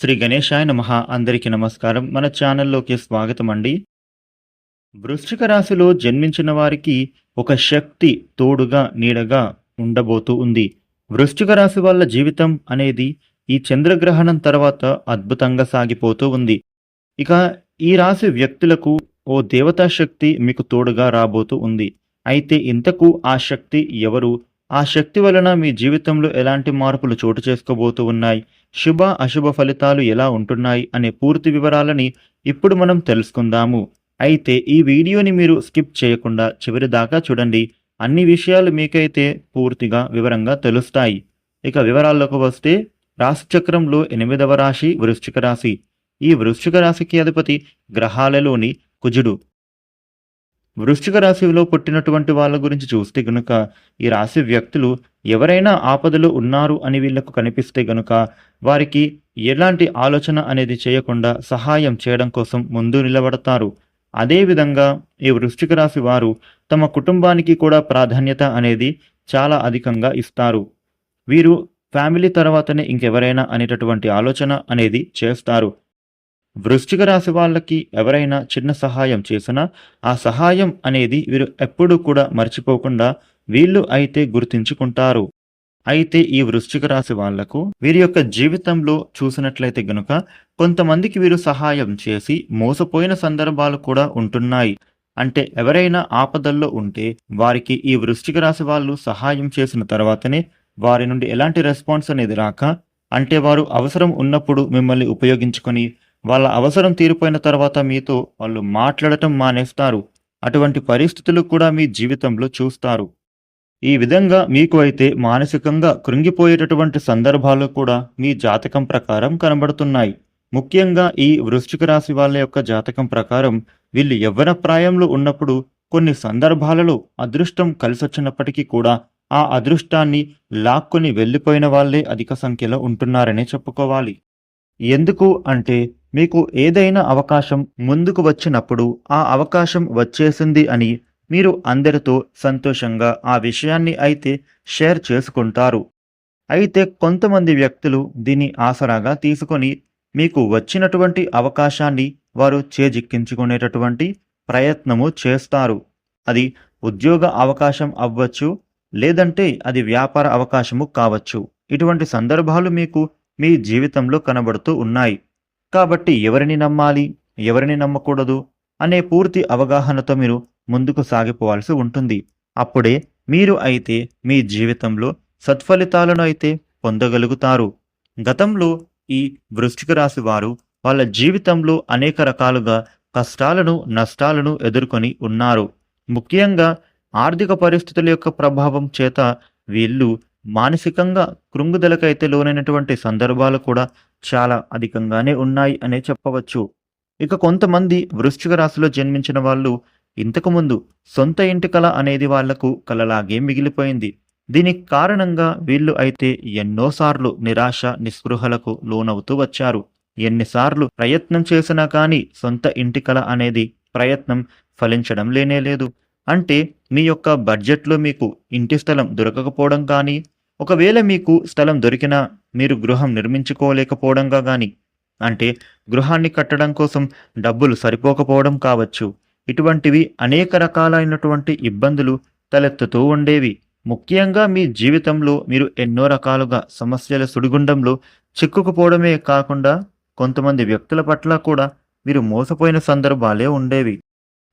శ్రీ గణేశాయ నమ. అందరికీ నమస్కారం. మన ఛానల్లోకి స్వాగతం అండి వృశ్చిక రాశిలో జన్మించిన వారికి ఒక శక్తి తోడుగా నీడగా ఉండబోతూ ఉంది. వృశ్చిక రాశి వాళ్ళ జీవితం అనేది ఈ చంద్రగ్రహణం తర్వాత అద్భుతంగా సాగిపోతూ ఉంది. ఇక ఈ రాశి వ్యక్తులకు ఓ దేవతా శక్తి మీకు తోడుగా రాబోతూ ఉంది. అయితే ఇంతకు ఆ శక్తి ఎవరు? ఆ శక్తి వలన మీ జీవితంలో ఎలాంటి మార్పులు చోటు చేసుకోబోతూ ఉన్నాయి? శుభ అశుభ ఫలితాలు ఎలా ఉంటున్నాయి అనే పూర్తి వివరాలని ఇప్పుడు మనం తెలుసుకుందాము. అయితే ఈ వీడియోని మీరు స్కిప్ చేయకుండా చివరి దాకా చూడండి. అన్ని విషయాలు మీకైతే పూర్తిగా వివరంగా తెలుస్తాయి. ఇక వివరాల్లోకి వస్తే రాశిచక్రంలో ఎనిమిదవ రాశి వృశ్చిక రాశి. ఈ వృశ్చిక రాశికి అధిపతి గ్రహాలలోని కుజుడు. వృశ్చిక రాశిలో పుట్టినటువంటి వాళ్ళ గురించి చూస్తే గనుక ఈ రాశి వ్యక్తులు ఎవరైనా ఆపదలో ఉన్నారు అని వీళ్ళకు కనిపిస్తే గనుక వారికి ఎలాంటి ఆలోచన అనేది చేయకుండా సహాయం చేయడం కోసం ముందు నిలబడతారు. అదేవిధంగా ఈ వృశ్చిక రాశి వారు తమ కుటుంబానికి కూడా ప్రాధాన్యత అనేది చాలా అధికంగా ఇస్తారు. వీరు ఫ్యామిలీ తర్వాతనే ఇంకెవరైనా అనేటటువంటి ఆలోచన అనేది చేస్తారు. వృశ్చిక రాశి వాళ్ళకి ఎవరైనా చిన్న సహాయం చేసినా ఆ సహాయం అనేది వీరు ఎప్పుడూ కూడా మర్చిపోకుండా వీళ్ళు అయితే గుర్తించుకుంటారు. అయితే ఈ వృశ్చిక రాశి వాళ్ళకు వీరి యొక్క జీవితంలో చూసినట్లయితే గనుక కొంతమందికి వీరు సహాయం చేసి మోసపోయిన సందర్భాలు కూడా ఉంటున్నాయి. అంటే ఎవరైనా ఆపదల్లో ఉంటే వారికి ఈ వృశ్చిక రాశి వాళ్ళు సహాయం చేసిన తర్వాతనే వారి నుండి ఎలాంటి రెస్పాన్స్ అనేది రాక అంటే వారు అవసరం ఉన్నప్పుడు మిమ్మల్ని ఉపయోగించుకొని వాళ్ళ అవసరం తీరిపోయిన తర్వాత మీతో వాళ్ళు మాట్లాడటం మానేస్తారు. అటువంటి పరిస్థితులు కూడా మీ జీవితంలో చూస్తారు. ఈ విధంగా మీకు అయితే మానసికంగా కృంగిపోయేటటువంటి సందర్భాలు కూడా మీ జాతకం ప్రకారం కనబడుతున్నాయి. ముఖ్యంగా ఈ వృశ్చిక రాశి వాళ్ళ యొక్క జాతకం ప్రకారం వీళ్ళు యవ్వన ప్రాయంలో ఉన్నప్పుడు కొన్ని సందర్భాలలో అదృష్టం కలిసొచ్చినప్పటికీ కూడా ఆ అదృష్టాన్ని లాక్కొని వెళ్ళిపోయిన వాళ్ళే అధిక సంఖ్యలో ఉంటున్నారనే చెప్పుకోవాలి. ఎందుకు అంటే మీకు ఏదైనా అవకాశం ముందుకు వచ్చినప్పుడు ఆ అవకాశం వచ్చేసింది అని మీరు అందరితో సంతోషంగా ఆ విషయాన్ని అయితే షేర్ చేసుకుంటారు. అయితే కొంతమంది వ్యక్తులు దీన్ని ఆసరాగా తీసుకొని మీకు వచ్చినటువంటి అవకాశాన్ని వారు చేజిక్కించుకునేటటువంటి ప్రయత్నము చేస్తారు. అది ఉద్యోగ అవకాశం అవ్వచ్చు లేదంటే అది వ్యాపార అవకాశము కావచ్చు. ఇటువంటి సందర్భాలు మీకు మీ జీవితంలో కనబడుతూ ఉన్నాయి. కాబట్టి ఎవరిని నమ్మాలి? ఎవరిని నమ్మకూడదు? అనే పూర్తి అవగాహనతో మీరు ముందుకు సాగిపోవాల్సి ఉంటుంది. అప్పుడే మీరు అయితే మీ జీవితంలో సత్ఫలితాలను అయితే పొందగలుగుతారు. గతంలో ఈ వృష్టిక రాశి వారు వాళ్ళ జీవితంలో అనేక రకాలుగా కష్టాలను నష్టాలను ఎదుర్కొని ఉన్నారు. ముఖ్యంగా ఆర్థిక పరిస్థితుల యొక్క ప్రభావం చేత వీళ్ళు మానసికంగా కృంగుదలకైతే లోనైనటువంటి సందర్భాలు కూడా చాలా అధికంగానే ఉన్నాయి అనే చెప్పవచ్చు. ఇక కొంతమంది వృశ్చిక రాశిలో జన్మించిన వాళ్ళు ఇంతకుముందు సొంత ఇంటి కళ అనేది వాళ్ళకు కలలాగే మిగిలిపోయింది. దీనికి కారణంగా వీళ్ళు అయితే ఎన్నోసార్లు నిరాశ నిస్పృహలకు లోనవుతూ వచ్చారు. ఎన్నిసార్లు ప్రయత్నం చేసినా కానీ సొంత ఇంటి కళ అనేది ప్రయత్నం ఫలించడం లేనేలేదు అంటే మీ యొక్క బడ్జెట్లో మీకు ఇంటి స్థలం దొరకకపోవడం కానీ ఒకవేళ మీకు స్థలం దొరికినా మీరు గృహం నిర్మించుకోలేకపోవడంగా కానీ అంటే గృహాన్ని కట్టడం కోసం డబ్బులు సరిపోకపోవడం కావచ్చు. ఇటువంటివి అనేక రకాలైనటువంటి ఇబ్బందులు తలెత్తుతూ ఉండేవి. ముఖ్యంగా మీ జీవితంలో మీరు ఎన్నో రకాలుగా సమస్యల సుడిగుండంలో చిక్కుకుపోవడమే కాకుండా కొంతమంది వ్యక్తుల పట్ల కూడా మీరు మోసపోయిన సందర్భాలే ఉండేవి.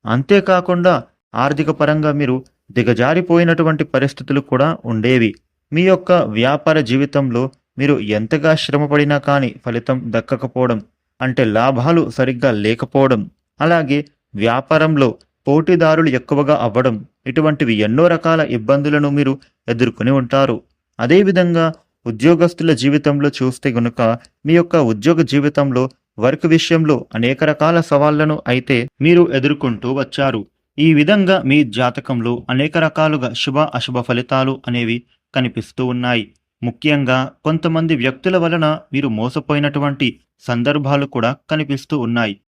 అంతేకాకుండా ఆర్థిక పరంగా మీరు దిగజారిపోయినటువంటి పరిస్థితులు కూడా ఉండేవి. మీ యొక్క వ్యాపార జీవితంలో మీరు ఎంతగా శ్రమపడినా కానీ ఫలితం దక్కకపోవడం అంటే లాభాలు సరిగ్గా లేకపోవడం అలాగే వ్యాపారంలో పోటీదారులు ఎక్కువగా అవ్వడం ఇటువంటివి ఎన్నో రకాల ఇబ్బందులను మీరు ఎదుర్కొని ఉంటారు. అదేవిధంగా ఉద్యోగస్తుల జీవితంలో చూస్తే గనుక మీ యొక్క ఉద్యోగ జీవితంలో వర్క్ విషయంలో అనేక రకాల సవాళ్ళను అయితే మీరు ఎదుర్కొంటూ వచ్చారు. ఈ విధంగా మీ జాతకంలో అనేక రకాలుగా శుభ అశుభ ఫలితాలు అనేవి కనిపిస్తూ ఉన్నాయి. ముఖ్యంగా కొంతమంది వ్యక్తుల వలన మీరు మోసపోయినటువంటి సందర్భాలు కూడా కనిపిస్తూ ఉన్నాయి.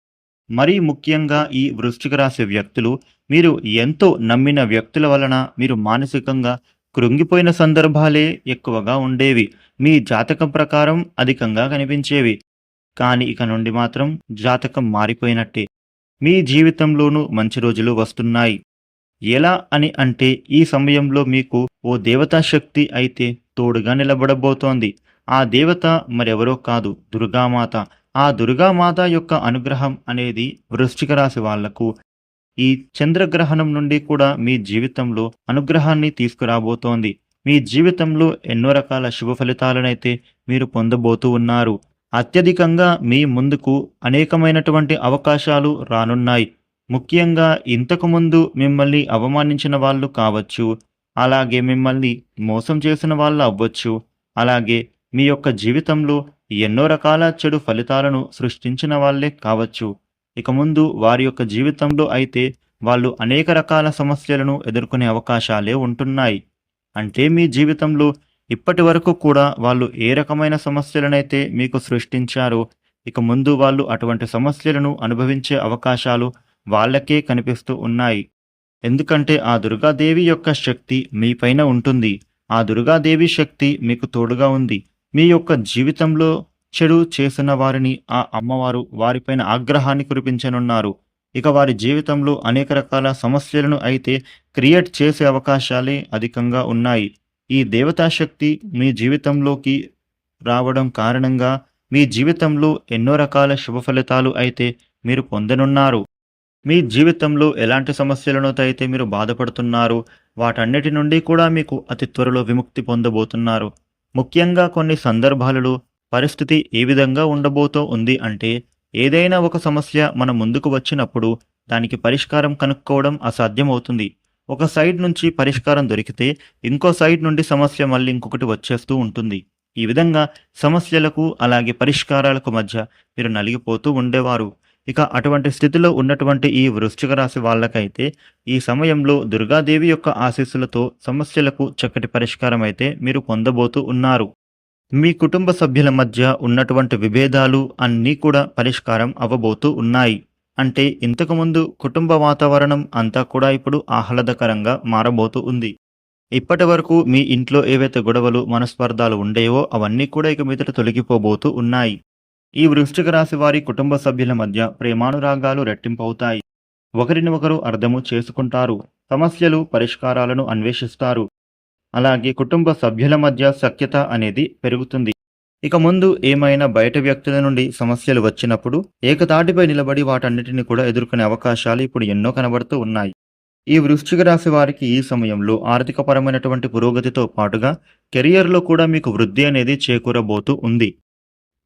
మరీ ముఖ్యంగా ఈ వృశ్చిక రాశి వ్యక్తులు మీరు ఎంతో నమ్మిన వ్యక్తుల వలన మీరు మానసికంగా కృంగిపోయిన సందర్భాలే ఎక్కువగా ఉండేవి. మీ జాతకం ప్రకారం అధికంగా కనిపించేవి. కానీ ఇక నుండి మాత్రం జాతకం మారిపోయినట్టే. మీ జీవితంలోనూ మంచి రోజులు వస్తున్నాయి. ఎలా అని అంటే ఈ సమయంలో మీకు ఓ దేవతా శక్తి అయితే తోడుగా నిలబడబోతోంది. ఆ దేవత మరెవరో కాదు దుర్గామాత. ఆ దుర్గామాత యొక్క అనుగ్రహం అనేది వృశ్చిక రాశి వాళ్ళకు ఈ చంద్రగ్రహణం నుండి కూడా మీ జీవితంలో అనుగ్రహాన్ని తీసుకురాబోతోంది. మీ జీవితంలో ఎన్నో రకాల శుభ ఫలితాలనైతే మీరు పొందబోతూ ఉన్నారు. అత్యధికంగా మీ ముందుకు అనేకమైనటువంటి అవకాశాలు రానున్నాయి. ముఖ్యంగా ఇంతకుముందు మిమ్మల్ని అవమానించిన వాళ్ళు కావచ్చు అలాగే మిమ్మల్ని మోసం చేసిన వాళ్ళు అవ్వచ్చు అలాగే మీ యొక్క జీవితంలో ఎన్నో రకాల చెడు ఫలితాలను సృష్టించిన వాళ్ళే కావచ్చు. ఇక ముందు వారి యొక్క జీవితంలో అయితే వాళ్ళు అనేక రకాల సమస్యలను ఎదుర్కొనే అవకాశాలే ఉంటున్నాయి. అంటే మీ జీవితంలో ఇప్పటి వరకు కూడా వాళ్ళు ఏ రకమైన సమస్యలనైతే మీకు సృష్టించారో ఇక ముందు వాళ్ళు అటువంటి సమస్యలను అనుభవించే అవకాశాలు వాళ్ళకే కనిపిస్తూ ఉన్నాయి. ఎందుకంటే ఆ దుర్గాదేవి యొక్క శక్తి మీపైన ఉంటుంది. ఆ దుర్గాదేవి శక్తి మీకు తోడుగా ఉంది. మీ యొక్క జీవితంలో చెడు చేసిన వారిని ఆ అమ్మవారు వారిపైన ఆగ్రహాన్ని కురిపించనున్నారు. ఇక వారి జీవితంలో అనేక రకాల సమస్యలను అయితే క్రియేట్ చేసే అవకాశాలే అధికంగా ఉన్నాయి. ఈ దేవతాశక్తి మీ జీవితంలోకి రావడం కారణంగా మీ జీవితంలో ఎన్నో రకాల శుభ ఫలితాలు అయితే మీరు పొందనున్నారు. మీ జీవితంలో ఎలాంటి సమస్యలను అయితే మీరు బాధపడుతున్నారు. వాటన్నిటి నుండి కూడా మీకు అతి త్వరలో విముక్తి పొందబోతున్నారు. ముఖ్యంగా కొన్ని సందర్భాలలో పరిస్థితి ఏ విధంగా ఉండబోతో ఉంది అంటే ఏదైనా ఒక సమస్య మన ముందుకు వచ్చినప్పుడు దానికి పరిష్కారం కనుక్కోవడం అసాధ్యమవుతుంది. ఒక సైడ్ నుంచి పరిష్కారం దొరికితే ఇంకో సైడ్ నుండి సమస్య మళ్ళీ ఇంకొకటి వచ్చేస్తూ ఉంటుంది. ఈ విధంగా సమస్యలకు అలాగే పరిష్కారాలకు మధ్య మీరు నలిగిపోతూ ఉండేవారు. ఇక అటువంటి స్థితిలో ఉన్నటువంటి ఈ వృశ్చిక రాశి వాళ్ళకైతే ఈ సమయంలో దుర్గాదేవి యొక్క ఆశీస్సులతో సమస్యలకు చక్కటి పరిష్కారం అయితే మీరు పొందబోతూ ఉన్నారు. మీ కుటుంబ సభ్యుల మధ్య ఉన్నటువంటి విభేదాలు అన్నీ కూడా పరిష్కారం అవ్వబోతూ ఉన్నాయి. అంటే ఇంతకుముందు కుటుంబ వాతావరణం అంతా కూడా ఇప్పుడు ఆహ్లాదకరంగా మారబోతూ ఉంది. ఇప్పటి వరకు మీ ఇంట్లో ఏవైతే గొడవలు మనస్పర్ధాలు ఉండేవో అవన్నీ కూడా ఇక మీదట తొలగిపోబోతూ ఉన్నాయి. ఈ వృశ్చిక రాశి వారి కుటుంబ సభ్యుల మధ్య ప్రేమానురాగాలు రెట్టింపవుతాయి. ఒకరిని ఒకరు అర్థము చేసుకుంటారు సమస్యలు పరిష్కారాలను అన్వేషిస్తారు. అలాగే కుటుంబ సభ్యుల మధ్య సఖ్యత అనేది పెరుగుతుంది. ఇక ముందు ఏమైనా బయట వ్యక్తుల నుండి సమస్యలు వచ్చినప్పుడు ఏకతాటిపై నిలబడి వాటన్నిటిని కూడా ఎదుర్కొనే అవకాశాలు ఇప్పుడు ఎన్నో కనబడుతూ ఉన్నాయి. ఈ వృశ్చిక రాశి వారికి ఈ సమయంలో ఆర్థికపరమైనటువంటి పురోగతితో పాటుగా కెరియర్లో కూడా మీకు వృద్ధి అనేది చేకూరబోతూ ఉంది.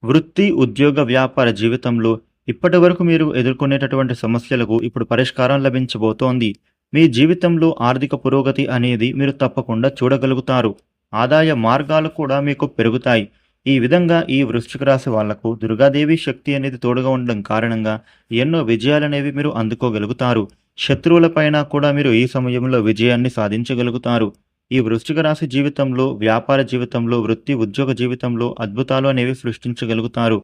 వృత్తి ఉద్యోగ వ్యాపార జీవితంలో ఇప్పటి వరకు మీరు ఎదుర్కొనేటటువంటి సమస్యలకు ఇప్పుడు పరిష్కారం లభించబోతోంది. మీ జీవితంలో ఆర్థిక పురోగతి అనేది మీరు తప్పకుండా చూడగలుగుతారు. ఆదాయ మార్గాలు కూడా మీకు పెరుగుతాయి. ఈ విధంగా ఈ వృశ్చిక రాశి వాళ్ళకు దుర్గాదేవి శక్తి అనేది తోడుగా ఉండడం కారణంగా ఎన్నో విజయాలనేవి మీరు అందుకోగలుగుతారు. శత్రువులపైన కూడా మీరు ఈ సమయంలో విజయాన్ని సాధించగలుగుతారు. ఈ వృశ్చిక రాశి జీవితంలో వ్యాపార జీవితంలో వృత్తి ఉద్యోగ జీవితంలో అద్భుతాలు అనేవి సృష్టించగలుగుతారు.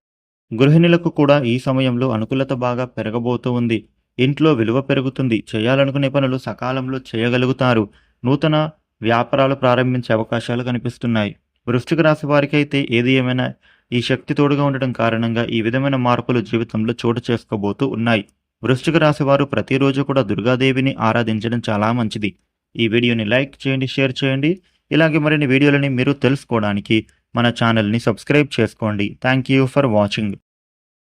గృహిణులకు కూడా ఈ సమయంలో అనుకూలత బాగా పెరగబోతూ ఉంది. ఇంట్లో విలువ పెరుగుతుంది. చేయాలనుకునే పనులు సకాలంలో చేయగలుగుతారు. నూతన వ్యాపారాలు ప్రారంభించే అవకాశాలు కనిపిస్తున్నాయి. వృశ్చిక రాశి వారికి అయితే ఏది ఏమైనా ఈ శక్తి తోడుగా ఉండడం కారణంగా ఈ విధమైన మార్పులు జీవితంలో చోటు చేసుకోబోతూ ఉన్నాయి. వృశ్చిక రాశి వారు ప్రతిరోజు కూడా దుర్గాదేవిని ఆరాధించడం చాలా మంచిది. ఈ వీడియోని లైక్ చేయండి షేర్ చేయండి. ఇలాగే మరిన్ని వీడియోలని మీరు తెలుసుకోవడానికి మన ఛానల్ని సబ్స్క్రైబ్ చేసుకోండి. Thank you for watching.